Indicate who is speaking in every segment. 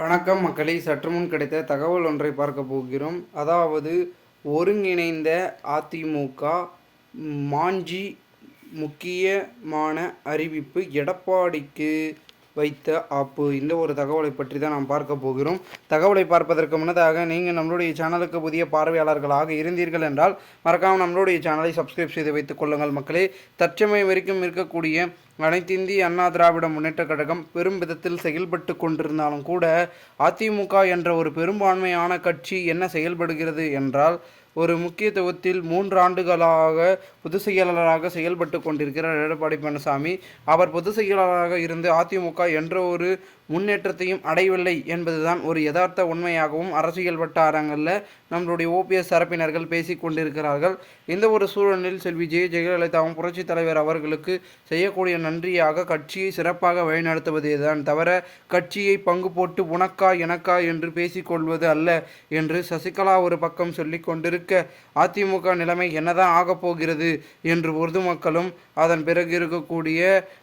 Speaker 1: வணக்கம் மக்களை. சற்று முன் கிடைத்த தகவல் ஒன்றை பார்க்க போகிறோம். அதாவது ஒருங்கிணைந்த அதிமுக மாஞ்சி முக்கியமான அறிவிப்பு எடப்பாடிக்கு வைத்த ஆப்பு. இந்த ஒரு தகவலை பற்றி தான் நாம் பார்க்க போகிறோம். தகவலை பார்ப்பதற்கு முன்னதாக நீங்கள் நம்மளுடைய சேனலுக்கு புதிய பார்வையாளர்களாக இருந்தீர்கள் என்றால் மறக்காமல் நம்மளுடைய சேனலை சப்ஸ்கிரைப் செய்து வைத்துக் கொள்ளுங்கள் மக்களே. தற்சமயம் வரைக்கும் இருக்கக்கூடிய அனைத்திந்திய அண்ணா திராவிட முன்னேற்ற கழகம் பெரும் விதத்தில் செயல்பட்டு கொண்டிருந்தாலும் கூட அதிமுக என்ற ஒரு பெரும்பான்மையான கட்சி என்ன செயல்படுகிறது என்றால் ஒரு முக்கியத்துவத்தில் மூன்று ஆண்டுகளாக பொதுச் செயலாளராக செயல்பட்டு கொண்டிருக்கிறார் எடப்பாடி பழனிசாமி. அவர் பொதுச் செயலாளராக இருந்து அதிமுக என்ற ஒரு முன்னேற்றத்தையும் அடையவில்லை என்பதுதான் ஒரு யதார்த்த உண்மையாகவும் அரசியல் வட்டாரங்களில் நம்மளுடைய ஓபிஎஸ் தரப்பினர்கள் பேசி கொண்டிருக்கிறார்கள். இந்த ஒரு சூழலில் செல்வி ஜெய ஜெயலலிதாவும் புரட்சித் தலைவர் அவர்களுக்கு செய்யக்கூடிய நன்றியாக கட்சியை சிறப்பாக வழிநடத்துவதே தான் தவிர கட்சியை பங்கு போட்டு உனக்கா எனக்கா என்று பேசிக்கொள்வது அல்ல என்று சசிகலா ஒரு பக்கம் சொல்லி கொண்டிருக்க அதிமுக நிலைமை என்னதான் ஆகப் போகிறது என்று பொதுமக்களும் அதன் பிறகு இருக்கக்கூடிய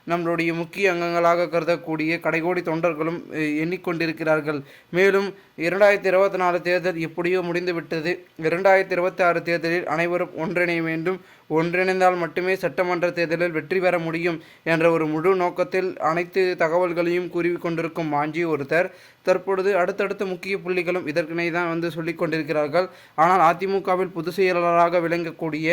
Speaker 1: நம்மளுடைய முக்கிய அங்கங்களாக கருதக்கூடிய கடைகோடி தொண்டர்களும் எண்ணிக்கொண்டிருக்கிறார்கள். மேலும் இரண்டாயிரத்தி இருபத்தி நாலு தேர்தல் எப்படியோ முடிந்துவிட்டது. இரண்டாயிரத்தி இருபத்தி ஆறு தேர்தலில் அனைவரும் ஒன்றிணைய வேண்டும். ஒன்றிணைந்தால் மட்டுமே சட்டமன்ற தேர்தலில் வெற்றி பெற முடியும் என்ற ஒரு முழு நோக்கத்தில் அனைத்து தகவல்களையும் கூறி கொண்டிருக்கும் மாஞ்சி ஒருத்தர். தற்பொழுது அடுத்தடுத்த முக்கிய புள்ளிகளும் இதற்கினை தான் வந்து சொல்லிக் கொண்டிருக்கிறார்கள். ஆனால் அதிமுகவில் பொதுச் செயலாளராக விளங்கக்கூடிய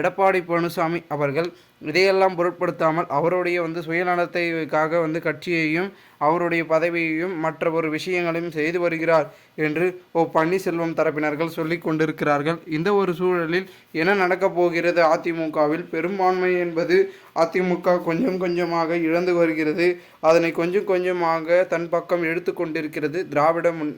Speaker 1: எடப்பாடி பழனிசாமி அவர்கள் இதையெல்லாம் பொருட்படுத்தாமல் அவருடைய வந்து சுயநலத்தைக்காக வந்து கட்சியையும் அவருடைய பதவியையும் மற்ற ஒரு விஷயங்களையும் செய்து வருகிறார் என்று ஓ பன்னீர்செல்வம் தரப்பினர்கள் சொல்லி கொண்டிருக்கிறார்கள். இந்த ஒரு சூழலில் என்ன நடக்கப் போகிறது? அதிமுகவில் பெரும்பான்மை என்பது அதிமுக கொஞ்சம் கொஞ்சமாக இழந்து வருகிறது. அதனை கொஞ்சம் கொஞ்சமாக தன் பக்கம் எடுத்து கொண்டிருக்கிறது திராவிட முன்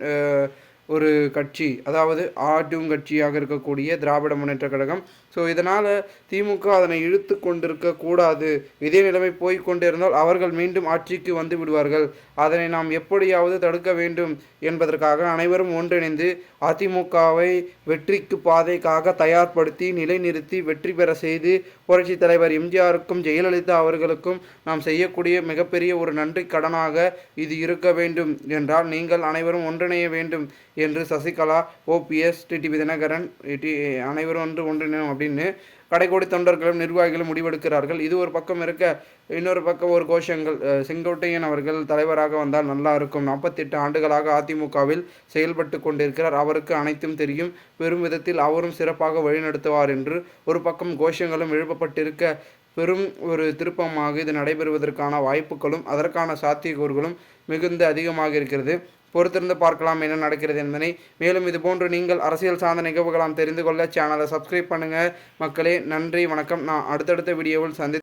Speaker 1: ஒரு கட்சி அதாவது ஆட்டும் கட்சியாக இருக்கக்கூடிய திராவிட முன்னேற்ற கழகம். ஸோ இதனால் திமுக அதனை இழுத்து கொண்டிருக்க கூடாது. இதே நிலைமை போய்கொண்டிருந்தால் அவர்கள் மீண்டும் ஆட்சிக்கு வந்து விடுவார்கள். அதனை நாம் எப்படியாவது தடுக்க வேண்டும் என்பதற்காக அனைவரும் ஒன்றிணைந்து அதிமுகவை வெற்றிக்கு பாதைக்காக தயார்படுத்தி நிலைநிறுத்தி வெற்றி பெற செய்து புரட்சித் தலைவர் எம்ஜிஆருக்கும் ஜெயலலிதா அவர்களுக்கும் நாம் செய்யக்கூடிய மிகப்பெரிய ஒரு நன்றி கடனாக இது இருக்க வேண்டும் என்றால் நீங்கள் அனைவரும் ஒன்றிணைய வேண்டும். என்று சசிகலா ஓபிஎஸ் டிடிவி தினகரன் அனைவரும் ஒன்று ஒன்றிணையும் அப்படின்னு கடைக்கோடி தொண்டர்களும் நிர்வாகிகளும் முடிவெடுக்கிறார்கள். இது ஒரு பக்கம் இருக்க இன்னொரு பக்கம் ஒரு கோஷங்கள். செங்கோட்டையன் அவர்கள் தலைவராக வந்தால் நல்லா இருக்கும். நாற்பத்தெட்டு ஆண்டுகளாக அதிமுகவில் செயல்பட்டு கொண்டிருக்கிறார். அவருக்கு அனைத்தும் தெரியும். பெரும் விதத்தில் அவரும் சிறப்பாக வழிநடத்துவார் என்று ஒரு பக்கம் கோஷங்களும் எழுப்பப்பட்டிருக்க பெரும் ஒரு திருப்பமாக இது நடைபெறுவதற்கான வாய்ப்புகளும் அதற்கான சாத்தியக்கூறுகளும் மிகுந்த அதிகமாக இருக்கிறது. பொறுத்திருந்து பார்க்கலாம் என்ன நடக்கிறது என்பதை. மேலும் இது போன்று நீங்கள் அரசியல் சார்ந்த நிகழ்வுகளாம் தெரிந்து கொள்ள சேனலை சப்ஸ்கிரைப் பண்ணுங்கள் மக்களே நன்றி வணக்கம். நான் அடுத்தடுத்த வீடியோவில் சந்தி